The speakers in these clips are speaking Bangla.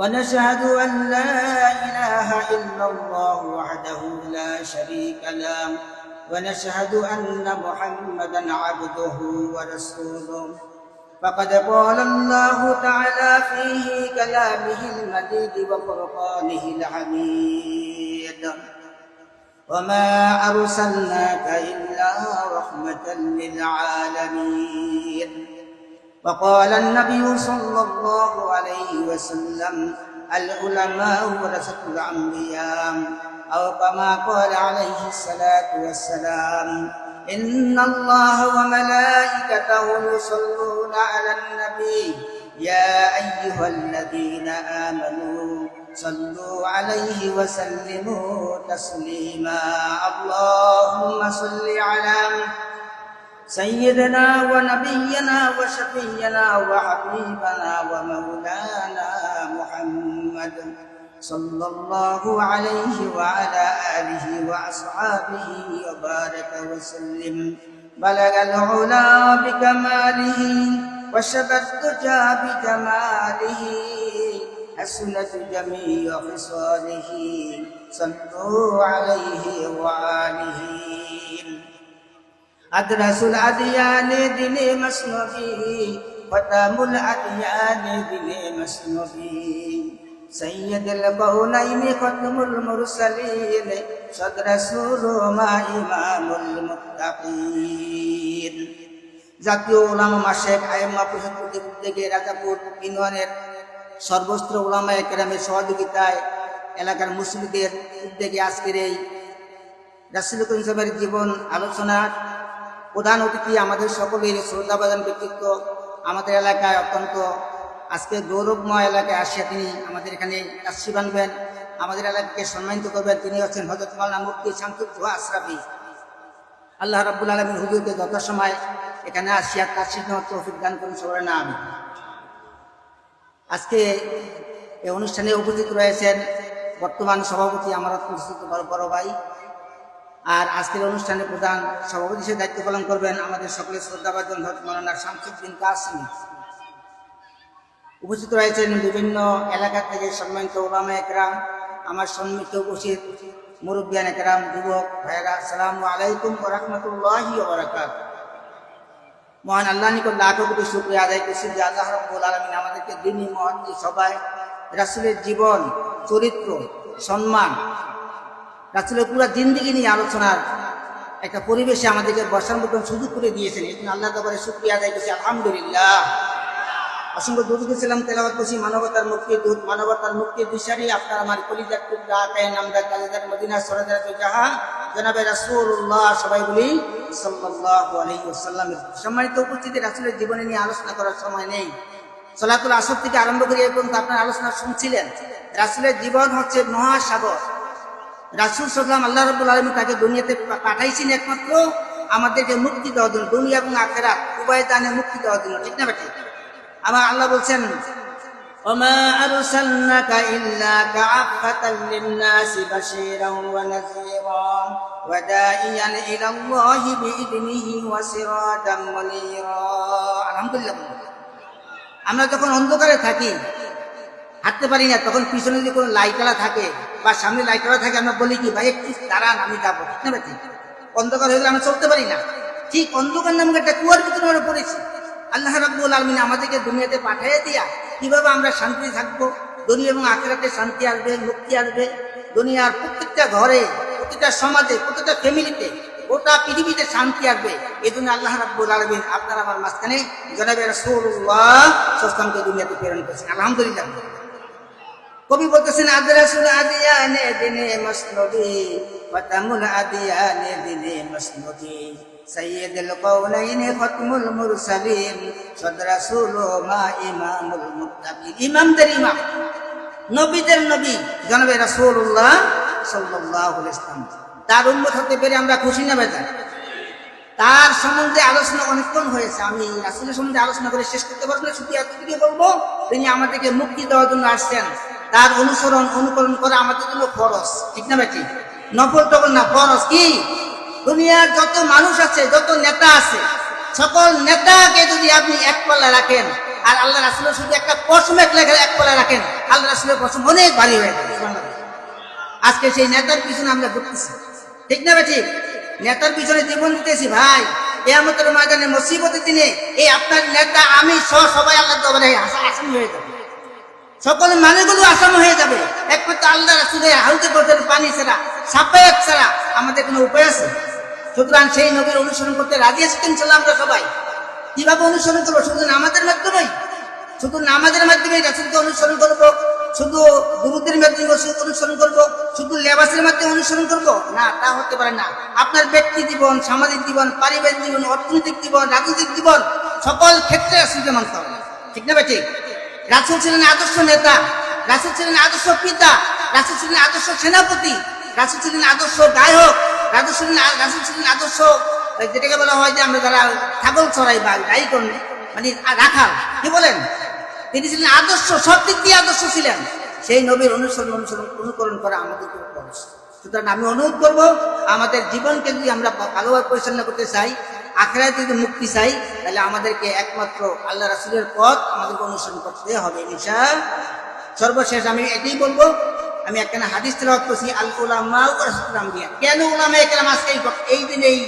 ونشهد أن لا إله إلا الله وحده لا شريك له ونشهد أن محمدا عبده ورسوله. فقد قال الله تعالى فيه كلامه المجيد وفرقانه الحميد. وما أرسلناك إلا رحمة للعالمين. وقال النبي صلى الله عليه وسلم العلماء ورثة الأنبياء أو كما قال عليه الصلاة والسلام إن الله وملائكته يصلون على النبي يا أيها الذين آمنوا صلوا عليه وسلموا تسليما اللهم صل على سيدنا ونبينا وشفينا وحبيبنا ومولانا محمد صلى الله عليه وعلى آله وأصحابه وبارك وسلم. بلغ العلا بكماله وشبى الدجى بجماله حسنت جميع خصاله. صلوا عليه وآله. أدرس الأديان دين مسنبي ختام الأديان دين مسنبي سيد الكونين ختم المرسلين صدر رسول ما إمام المتقين জাতীয় ওলামা মাসেক আইমা পরিষদ কর্তৃক উদ্যোগে রাজাপুর ইউনিয়নের সর্বস্ত্র ওলামা একরামের সহযোগিতায় এলাকার মুসলিমদের উদ্যোগে আজকের এই রাসুল করিম সাহেবের জীবন আলোচনার প্রধান অতিথি আমাদের সকলের শ্রদ্ধাবাদন ব্যক্তিত্ব আমাদের এলাকায় অত্যন্ত আজকে গৌরবময় এলাকায় আসিয়া তিনি আমাদের এখানে কাশি বানবেন, আমাদের এলাকাকে সম্মানিত করবেন। তিনি হচ্ছেন হজরত মাল্লা মুক্তি শামসুদ্দোহা আশরাফি। আল্লাহ রাবুল আলমিন হুজুরকে যত সময় এখানে আসিয়া কাশি তৌফিক দান করুন সবাই না আমি আজকে এই অনুষ্ঠানে উপস্থিত রয়েছেন বর্তমান সভাপতি আমার বড় ভাই আর আজকের অনুষ্ঠানে প্রধান সভাপতি হিসেবে দায়িত্ব পালন করবেন আমাদের সকলের শ্রদ্ধাভাজন হজরত মৌলানা শামসুদ্দিন কাসিম। উপস্থিত রয়েছেন বিভিন্ন এলাকা থেকে সম্মানিত ওলামা একরাম, আমার সম্মিলিত উপস্থিত মুরব্বিয়ান একরাম, যুবক ভাইরা আসসালামু আলাইকুম রহমতুল্লাহি মহান আল্লাহ নিকট লাখো কোটি শুক্রিয়া আদায় করছি যে আল্লাহ রব্বুল আলমিন আমাদেরকে দিনই মহান্তি সবাই রাসুলের জীবন, চরিত্র, সম্মান রাসুলের পুরো জিন্দিগি নিয়ে আলোচনার একটা পরিবেশে আমাদেরকে বসার মতন সুযোগ করে দিয়েছেন। এই জন্য আল্লাহ তাবারে শুক্রিয়া আদায় করছি, আলহামদুলিল্লাহ। অসংখ্য দুধ ছিলাম তেলাবাদ করছি, মানবতার মুক্তি দুধ মানবতার মুক্তির দিশারি, আপনার আমার কলিজার টুকরা তাই নামদার কালেদার মদিনা, সরাদার জাহা জনাবে রাসূলুল্লাহ, সবাই বলি ওয়াসাল্লামের। সম্মানিত উপস্থিতি, রাসুলের জীবনে নিয়ে আলোচনা করার সময় নেই। সলাতুল আসর থেকে আরম্ভ করে পর্যন্ত আপনার আলোচনা শুনছিলেন। রাসুলের জীবন হচ্ছে মহাসাগর। রাসুল সাল্লাম আল্লাহ রবুল আলমী তাকে দুনিয়াতে পাঠাইছেন একমাত্র আমাদেরকে মুক্তি দেওয়ার জন্য দুনিয়া এবং আখেরা উভয় দানে মুক্তি দেওয়ার জন্য ঠিক না বেটি আমার আল্লাহ বলছেন وما أرسلناك إلا كعفة للناس بشيرا ونذيرا وداعيا إلى الله بإذنه وسراجا منيرا الحمد لله আমরা যখন অন্ধকারে থাকি হাঁটতে পারি না তখন পিছনে যদি কোনো লাইটালা থাকে বা সামনে লাইটালা থাকে, আমরা বলি কি, ভাই, একটু দাঁড়ান, আমি যাব। ঠিক না অন্ধকার হয়ে গেলে আমরা চলতে পারি না। ঠিক অন্ধকার নামকে একটা কুয়ার ভিতরে আমরা পড়েছি। আল্লাহ রাব্বুল আলমিন আমাদেরকে দুনিয়াতে পাঠিয়ে দিয়া কীভাবে আমরা শান্তি থাকব? দুনিয়া এবং আখেরাতে শান্তি আসবে, মুক্তি আসবে। দুনিয়ার প্রত্যেকটা ঘরে প্রতিটা সমাজে প্রতিটা ফ্যামিলিতে, গোটা পৃথিবীতে শান্তি আসবে। এই জন্য আল্লাহ রাব্বুল আলমিন আপনার আমার মাঝখানে জনাবে রসুল্লাহ সস্তানকে দুনিয়াতে প্রেরণ করেছেন। আলহামদুলিল্লাহ। কবি বলতেছেন আদরাসুল আদিয়ানে দিনে মসনবী ফতামুল আদিয়ানে দিনে মসনবী সৈয়দুল কৌলাইনে খতমুল মুরসালিন, সদরাসুল মা ইমামুল মুত্তাকিন। ইমামদের ইমাম, নবীদের নবী, জনাবে রাসূলুল্লাহ সাল্লাহ ইসলাম তার উন্মত হতে পেরে আমরা খুশি না বেজার? তার সম্বন্ধে আলোচনা অনেকক্ষণ হয়েছে। আমি রাসুলের সম্বন্ধে আলোচনা করে শেষ করতে পারব না, শুধু এতটুকু বলব, তিনি আমাদেরকে মুক্তি দেওয়ার জন্য আসছেন। তার অনুসরণ, অনুকরণ করা আমাদের জন্য ফরজ। ঠিক না বেটি নফল টফল না, ফরজ কি? দুনিয়ার যত মানুষ আছে, যত নেতা আছে, সকল নেতাকে যদি আপনি এক পাল্লা রাখেন, আর আল্লাহ রাসুলের শুধু একটা পশম এক লেখা এক পাল্লা রাখেন, আল্লাহ রাসুলের পশম অনেক ভারী হয়ে আজকে সেই নেতার পিছনে আমরা ঘুরতেছি। ঠিক না ঠিক নেতার পিছনে জীবন দিতেছি, ভাই। এ আমাদের ময়দানে মুসিবতের দিনে এই আপনার নেতা, আমি সহ সবাই আল্লাহ দরবারে আসামি হয়ে যাবে। সকল মানুষগুলো আসামি হয়ে যাবে। একমাত্র আল্লাহ রাসুলের হাউতে করতে পানি ছাড়া সাপায়াত ছাড়া আমাদের কোনো উপায় আছে? সুতরাং সেই নবীর অনুসরণ করতে রাজি আছি ইনশাল্লাহ আমরা সবাই। কীভাবে অনুসরণ করব? শুধু নামাজের মাধ্যমেই? শুধু নামাজের মাধ্যমে রাসুলকে অনুসরণ করব? শুধু গুরুদের মাধ্যমে অনুসরণ করব? শুধু লেবাসের মাধ্যমে অনুসরণ করব? না, তা হতে পারে না। আপনার ব্যক্তি জীবন, সামাজিক জীবন, পারিবারিক জীবন, অর্থনৈতিক জীবন, রাজনৈতিক জীবন, সকল ক্ষেত্রে রাসুলকে মানতে হবে। ঠিক না ভাই ঠিক? রাসুল ছিলেন আদর্শ নেতা, রাসুল ছিলেন আদর্শ পিতা, রাসুল ছিলেন আদর্শ সেনাপতি, রাসুল ছিলেন আদর্শ গায়ক, রাসুল ছিলেন রাসুল ছিলেন আদর্শ যেটাকে বলা হয় যে আমরা যারা ছাগল চড়াই বা গাই করি মানে রাখাল, কি বলেন? তিনি ছিলেন আদর্শ সব দিক দিয়ে আদর্শ ছিলেন। সেই নবীর অনুসরণ অনুসরণ, অনুকরণ করা আমাদের সুতরাং আমি অনুরোধ করব, আমাদের জীবনকে যদি আমরা ভালোভাবে পরিচালনা করতে চাই আখড়ায় যদি মুক্তি চাই, তাহলে আমাদেরকে একমাত্র আল্লাহ রাসুলের পথ আমাদেরকে অনুসরণ করতে হবে নিশা সর্বশেষ আমি এটাই বলব, আমি একখানা হাদিস তেলাওয়াত করছি, আল উলামা ওয়া রাসূলুল আম্বিয়া। কেন উলামা একরাম আজকে এই দিন এই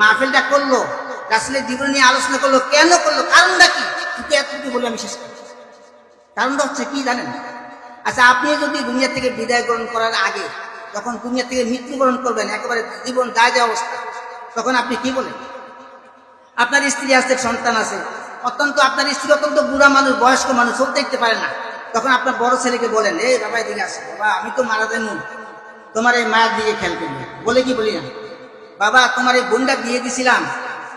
মাহফিলটা করল? রাসূলের জীবন নিয়ে আলোচনা করল, কেন করল? কারণটা কি? কিন্তু এতটুকু বলে আমি শেষ করছি কারণটা হচ্ছে কি জানেন? আচ্ছা আপনি যদি দুনিয়া থেকে বিদায় গ্রহণ করার আগে, যখন দুনিয়া থেকে মৃত্যুবরণ করবেন, একেবারে জীবন দায় অবস্থা, তখন আপনি কি বলেন? আপনার স্ত্রী আছে, সন্তান আছে। অত্যন্ত আপনার স্ত্রী অত্যন্ত বুড়া মানুষ, বয়স্ক মানুষ সব দেখতে পারে না। তখন আপনার বড় ছেলেকে বলেন এই বাবা, এদিকে আসে। বাবা, আমি তো মারা দেন তোমার এই মায়ের দিকে খেয়াল করবে। বলে কি বলি না? বাবা, তোমার এই বোনটা বিয়ে দিছিলাম।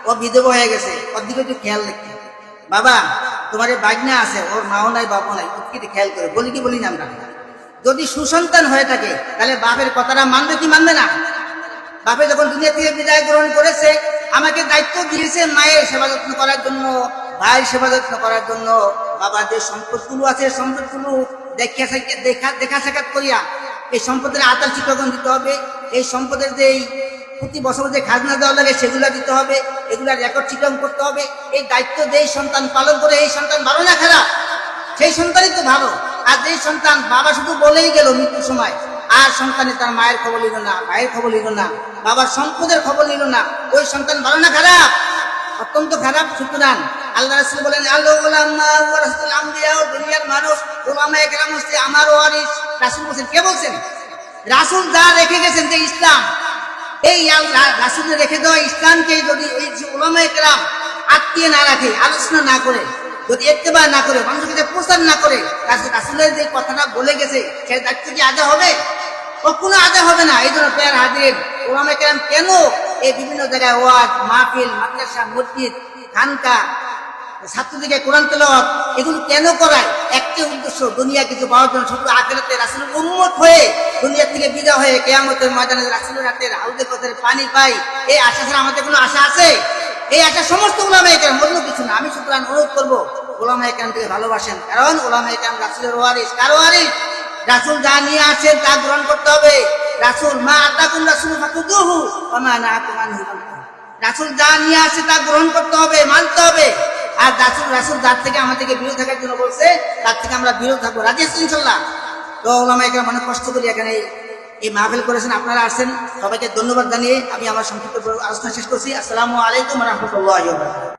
ও বিধবা হয়ে গেছে। ওর দিকে একটু খেয়াল রাখতে বাবা, তোমার এই বাগনা আছে। ওর মাও নাই বাবা নাই ওর দিকে খেয়াল করে। বলি কি বলি না আমরা? যদি সুসন্তান হয়ে থাকে, তাহলে বাপের কথাটা মানবে কি মানবে না? বাপে যখন দুনিয়া থেকে বিদায় গ্রহণ করেছে, আমাকে দায়িত্ব দিয়েছে মায়ের সেবা যত্ন করার জন্য, ভাইয়ের সেবা যত্ন করার জন্য। বাবা, যে সম্পদগুলো আছে সম্পদগুলো দেখা দেখা দেখা সাক্ষাৎ করিয়া এই সম্পদের আতাল চিত্রগণ দিতে হবে। এই সম্পদের যে প্রতি বছর যে খাজনা দেওয়া লাগে, সেগুলো দিতে হবে। এগুলা রেকর্ড চিত্রণ করতে হবে। এই দায়িত্ব যেই সন্তান পালন করে, এই সন্তান ভালো না খারাপ? সেই সন্তানই তো ভালো। আর যেই সন্তান বাবা শুধু বলেই গেল মৃত্যুর সময় আর সন্তানে তার মায়ের খবর নিল না ভাইয়ের খবর নিল না, বাবার সম্পদের খবর নিল না, ওই সন্তান ভালো না খারাপ? অত্যন্ত খারাপ সুতরাং রাসূল বলেন মানুষ একরাম হচ্ছে রাসূল বলেন কে বলছেন? রাসূল যা রেখে গেছেন যে ইসলাম, এই রেখে দেওয়া ইসলামকে যদি ওই যে একরাম আটকিয়ে না রাখে, আলোচনা না করে, যদি একটিবার না করে, মানুষের প্রচার না করে রাসূল- রাসূলের যে কথাটা বলে গেছে সেই দায়িত্ব কি আদা হবে? কখনো আদা হবে না। এই জন্য পেয়ার হাজির। ওলামে কেরাম কেন এই বিভিন্ন জায়গায় ওয়াজ, মাহফিল, মাদ্রাসা, মসজিদ, খানকা ছাত্রদিকে কোরআন তেলাওয়াত, এগুলো কেন করায়? একটি উদ্দেশ্য, দুনিয়া কিছু পাওয়ার জন্য শুধু আখেরাতে রাসুলের উন্মত হয়ে দুনিয়া থেকে বিদায় হয়ে কেয়ামতের ময়দানে রাসুলের হাতের হাউজে পথের পানি পাই। এই আশা ছাড়া আমাদের কোনো আশা আছে? এই আশা সমস্ত ওলামা একাম অন্য কিছু না। আমি সুতরাং অনুরোধ করব ওলামা একাম থেকে ভালোবাসেন। কারণ ওলামা একাম রাসুলের ওয়ারিস কার ওয়ারিস রাসুল যা নিয়ে আসেন তা গ্রহণ করতে হবে। রাসুল, মা আতাকুম রাসুল ফাকুদুহু ওয়া মা নাহাকুম আনহু রাসুল যা নিয়ে আসে তা গ্রহণ করতে হবে, মানতে হবে। আর রাসুল রাসুল যার থেকে আমাদেরকে বিরত থাকার জন্য বলছে, তার থেকে আমরা বিরত থাকব। রাজি আছেন ইনশাল্লাহ তো ওলামা এখানে অনেক কষ্ট করি এখানে এই মাহফিল করেছেন, আপনারা আসছেন সবাইকে ধন্যবাদ জানিয়ে আমি আমার সংক্ষিপ্ত আলোচনা শেষ করছি। আসসালামু আলাইকুম রহমতুল্লাহ